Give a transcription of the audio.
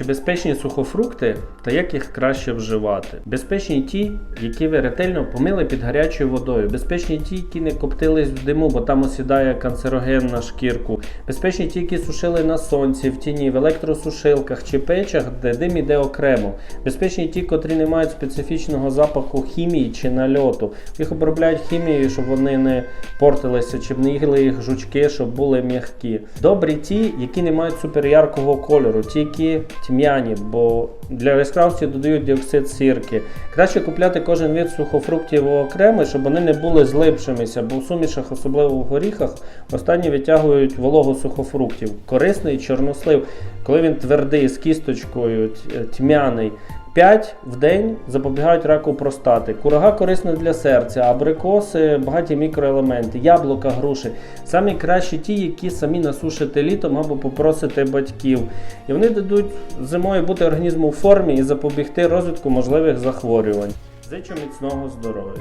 Чи безпечні сухофрукти та як їх краще вживати? Безпечні ті, які ви ретельно помили під гарячою водою. Безпечні ті, які не коптились в диму, бо там осідає канцероген на шкірку. Безпечні ті, які сушили на сонці, в тіні, в електросушилках чи печах, де дим іде окремо. Безпечні ті, котрі не мають специфічного запаху хімії чи нальоту. Їх обробляють хімією, щоб вони не портилися, чи не їли їх жучки, щоб були м'які. Добрі ті, які не мають суперяркого кольору, ті, які тьмяні, бо для яскравості додають діоксид сірки. Краще купляти кожен вид сухофруктів окремо, щоб вони не були злипшимися, бо в сумішах, особливо в горіхах, останні витягують вологу сухофруктів. Корисний чорнослив, коли він твердий з кісточкою, тьмяний. 5 в день запобігають раку простати. Курага корисна для серця, абрикоси багаті мікроелементи, яблука, груші. Самі кращі ті, які самі насушите літом або попросите батьків. І вони дадуть зимою бути організму в формі і запобігти розвитку можливих захворювань. Зичу міцного здоров'я.